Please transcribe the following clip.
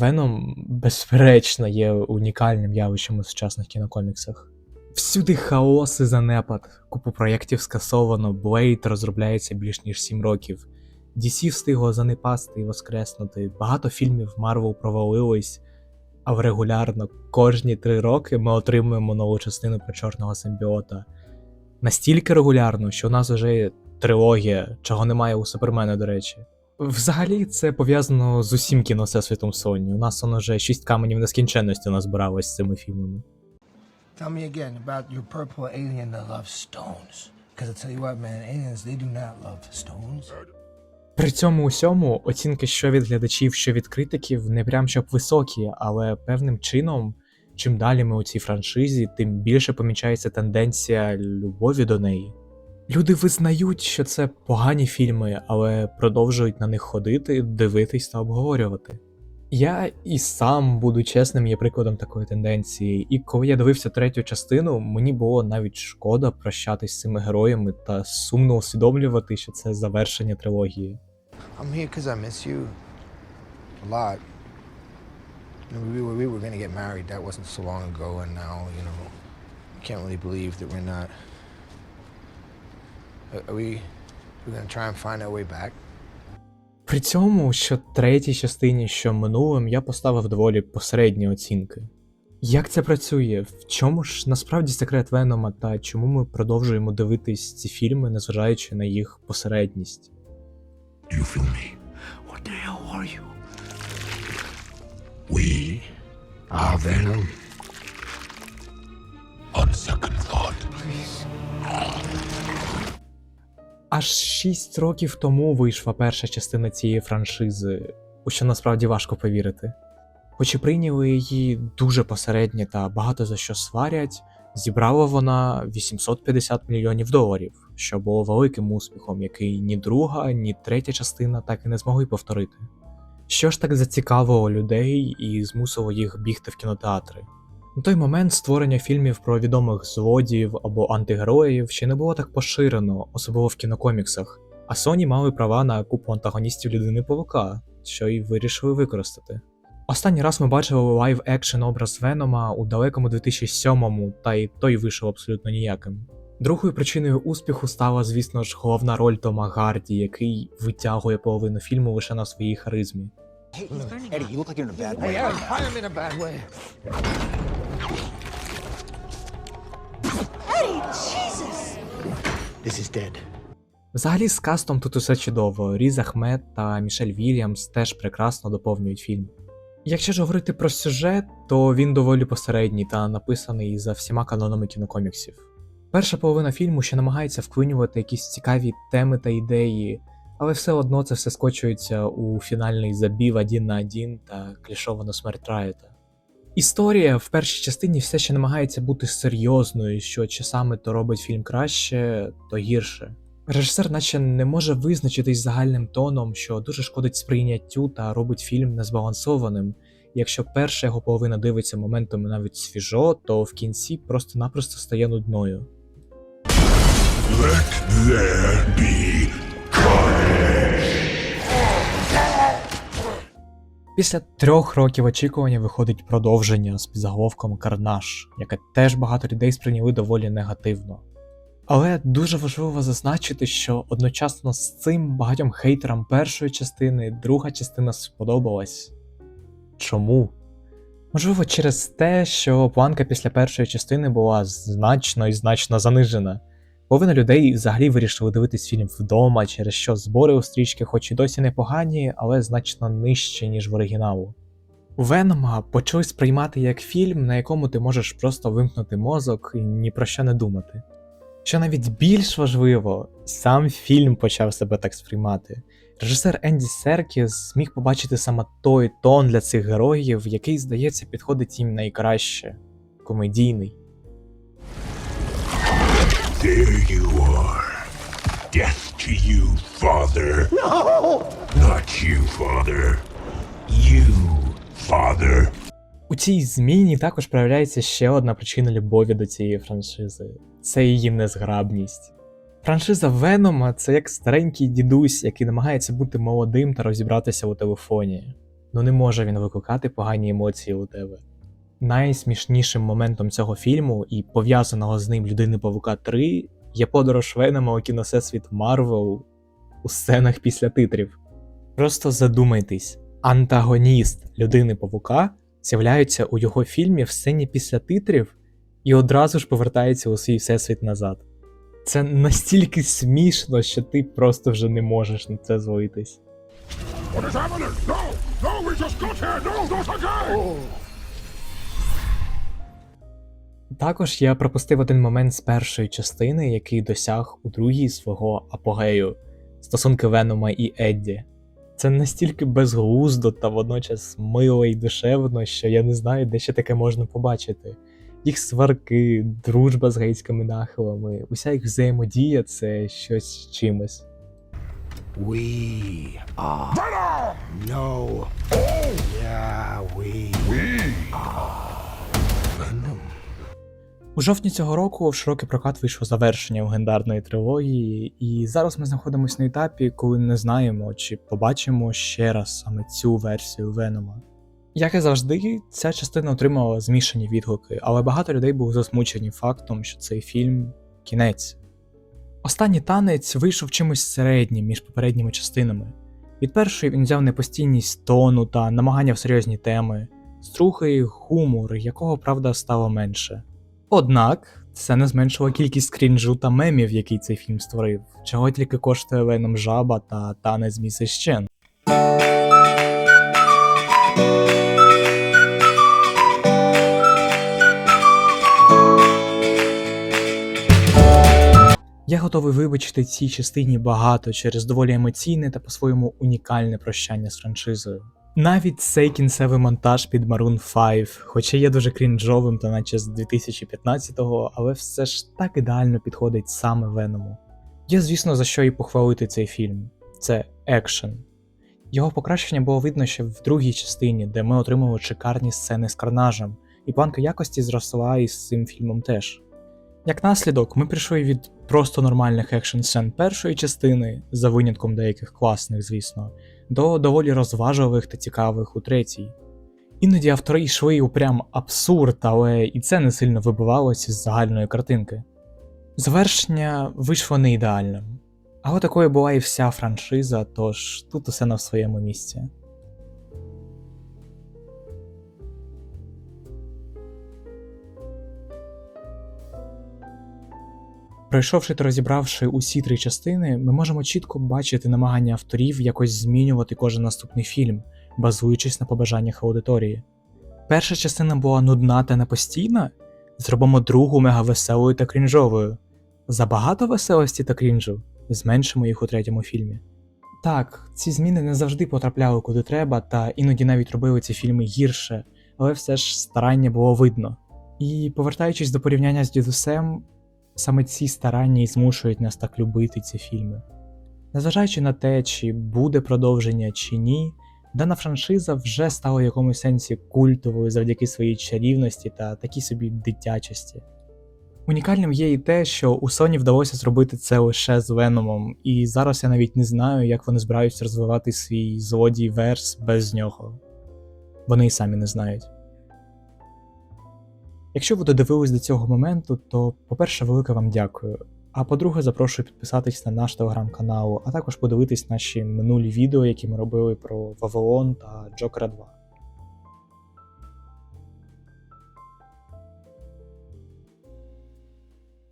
Веном, безперечно, є унікальним явищем у сучасних кінокоміксах. Всюди хаос і занепад, купу проєктів скасовано, Блейд розробляється більш ніж 7 років. DC встигло занепасти і воскреснути, багато фільмів Марвел провалились, але регулярно кожні три роки ми отримуємо нову частину про чорного симбіота. Настільки регулярно, що у нас вже є трилогія, чого немає у Супермена, до речі. Взагалі, це пов'язано з усім кіновсесвітом Sony. У нас воно вже шість каменів нескінченності назбиралось з цими фільмами. Tell me again about your purple alien that loves stones. Because I tell you what, man, aliens, they do not love stones. При цьому усьому оцінки що від глядачів, що від критиків не прям щоб високі, але певним чином, чим далі ми у цій франшизі, тим більше помічається тенденція любові до неї. Люди визнають, що це погані фільми, але продовжують на них ходити, дивитись та обговорювати. Я і сам, буду чесним, є прикладом такої тенденції, і коли я дивився третю частину, мені було навіть шкода прощатись з цими героями та сумно усвідомлювати, що це завершення трилогії. I'm here because I miss you a lot. We were, we were going get married. That wasn't so long ago, and now, you know, I can't really believe that we're not. Are are we? We're going to try and find our way back. При цьому, що третій частині, що минулим, я поставив доволі посередні оцінки. Як це працює? В чому ж насправді секрет Венома та чому ми продовжуємо дивитись ці фільми, незважаючи на їх посередність? Do you feel me? What the hell are you? We are Venom. Аж 6 років тому вийшла перша частина цієї франшизи, у що насправді важко повірити. Хоч і прийняли її дуже посередньо та багато за що сварять, зібрала вона 850 мільйонів доларів, що було великим успіхом, який ні друга, ні третя частина так і не змогли повторити. Що ж так зацікавило людей і змусило їх бігти в кінотеатри? На той момент створення фільмів про відомих злодіїв або антигероїв ще не було так поширено, особливо в кінокоміксах, а Sony мали права на купу антагоністів людини Павука, що й вирішили використати. Останній раз ми бачили лайв екшен образ Венома у далекому 2007-му, та й той вийшов абсолютно ніяким. Другою причиною успіху стала, звісно ж, головна роль Тома Гарді, який витягує половину фільму лише на своїй харизмі. Hey, This is dead. Взагалі з кастом тут усе чудово. Різ Ахмед та Мішель Вільямс теж прекрасно доповнюють фільм. Якщо ж говорити про сюжет, то він доволі посередній та написаний за всіма канонами кінокоміксів. Перша половина фільму ще намагається вклинювати якісь цікаві теми та ідеї, але все одно це все скочується у фінальний забів один на один та клішовану смерть Райта. Історія в першій частині все ще намагається бути серйозною, що часами то робить фільм краще, то гірше. Режисер, наче не може визначитись загальним тоном, що дуже шкодить сприйняттю та робить фільм незбалансованим. Якщо перша його половина дивиться моментами навіть свіжо, то в кінці просто-напросто стає нудною. Let there be Після трьох років очікування виходить продовження з підзаголовком Карнаж, яке теж багато людей сприйняли доволі негативно. Але дуже важливо зазначити, що одночасно з цим багатьом хейтерам першої частини друга частина сподобалась. Чому? Можливо, через те, що планка після першої частини була значно і значно занижена. Половина людей взагалі вирішили дивитись фільм вдома, через що збори у стрічки, хоч і досі непогані, але значно нижчі, ніж в оригіналу. Венома почали сприймати як фільм, на якому ти можеш просто вимкнути мозок і ні про що не думати. Що навіть більш важливо, сам фільм почав себе так сприймати. Режисер Енді Серкіс зміг побачити саме той тон для цих героїв, який, здається, підходить їм найкраще комедійний. There you are. Death to you, father. No! Not you, father. You, father. У цій зміні також проявляється ще одна причина любові до цієї франшизи це її незграбність. Франшиза Венома це як старенький дідусь, який намагається бути молодим та розібратися у телефоні. Ну не може він викликати погані емоції у тебе. Найсмішнішим моментом цього фільму і пов'язаного з ним Людини Павука 3 є подорож Венома у кіносесвіт Марвел у сценах після титрів. Просто задумайтесь, антагоніст Людини Павука з'являється у його фільмі в сцені після титрів і одразу ж повертається у свій всесвіт назад. Це настільки смішно, що ти просто вже не можеш на це злитись. What is happening? No! No, we just got here! No, not again! Також я пропустив один момент з першої частини, який досяг у другій свого апогею стосунки Венома і Едді. Це настільки безглуздо та водночас мило і душевно, що я не знаю, де ще таке можна побачити. Їх сварки, дружба з гейськими нахилами, уся їх взаємодія це щось з чимось. We are. No. У жовтні цього року в широкий прокат вийшло завершення легендарної трилогії, і зараз ми знаходимося на етапі, коли не знаємо, чи побачимо ще раз саме цю версію Венома. Як і завжди, ця частина отримала змішані відгуки, але багато людей були засмучені фактом, що цей фільм кінець. Останній танець вийшов чимось середнім між попередніми частинами. Від першої він взяв непостійність тону та намагання в серйозні теми, другої гумор, якого правда стало менше. Однак це не зменшило кількість крінжу та мемів, який цей фільм створив, чого тільки коштує Веном Жаба та танець Місіс Чен. Я готовий вибачити цій частині багато через доволі емоційне та по-своєму унікальне прощання з франшизою. Навіть цей кінцевий монтаж під Maroon 5, хоча є дуже крінжовим та наче з 2015-го, але все ж так ідеально підходить саме Веному. Є, звісно, за що і похвалити цей фільм це екшен. Його покращення було видно ще в другій частині, де ми отримали шикарні сцени з карнажем, і планка якості зросла із цим фільмом теж. Як наслідок, ми прийшли від просто нормальних екшн сцен першої частини, за винятком деяких класних, звісно, до доволі розважливих та цікавих у третій. Іноді автори йшли у прям абсурд, але і це не сильно вибивалося з загальної картинки. Завершення вийшло не ідеальним, але такою була і вся франшиза, тож тут усе на своєму місці. Пройшовши та розібравши усі три частини, ми можемо чітко бачити намагання авторів якось змінювати кожен наступний фільм, базуючись на побажаннях аудиторії. Перша частина була нудна та непостійна, зробимо другу мегавеселою та крінжовою. Забагато веселості та крінжу, зменшимо їх у третьому фільмі. Так, ці зміни не завжди потрапляли куди треба, та іноді навіть робили ці фільми гірше, але все ж старання було видно. І повертаючись до порівняння з дідусем, саме ці старання і змушують нас так любити ці фільми. Незважаючи на те, чи буде продовження чи ні, дана франшиза вже стала в якомусь сенсі культовою завдяки своїй чарівності та такій собі дитячості. Унікальним є і те, що у Sony вдалося зробити це лише з Веномом, і зараз я навіть не знаю, як вони збираються розвивати свій злодій верс без нього. Вони й самі не знають. Якщо ви додивились до цього моменту, то, по-перше, велике вам дякую. А по-друге, запрошую підписатись на наш телеграм-канал, а також подивитись наші минулі відео, які ми робили про Вавилон та Джокера 2.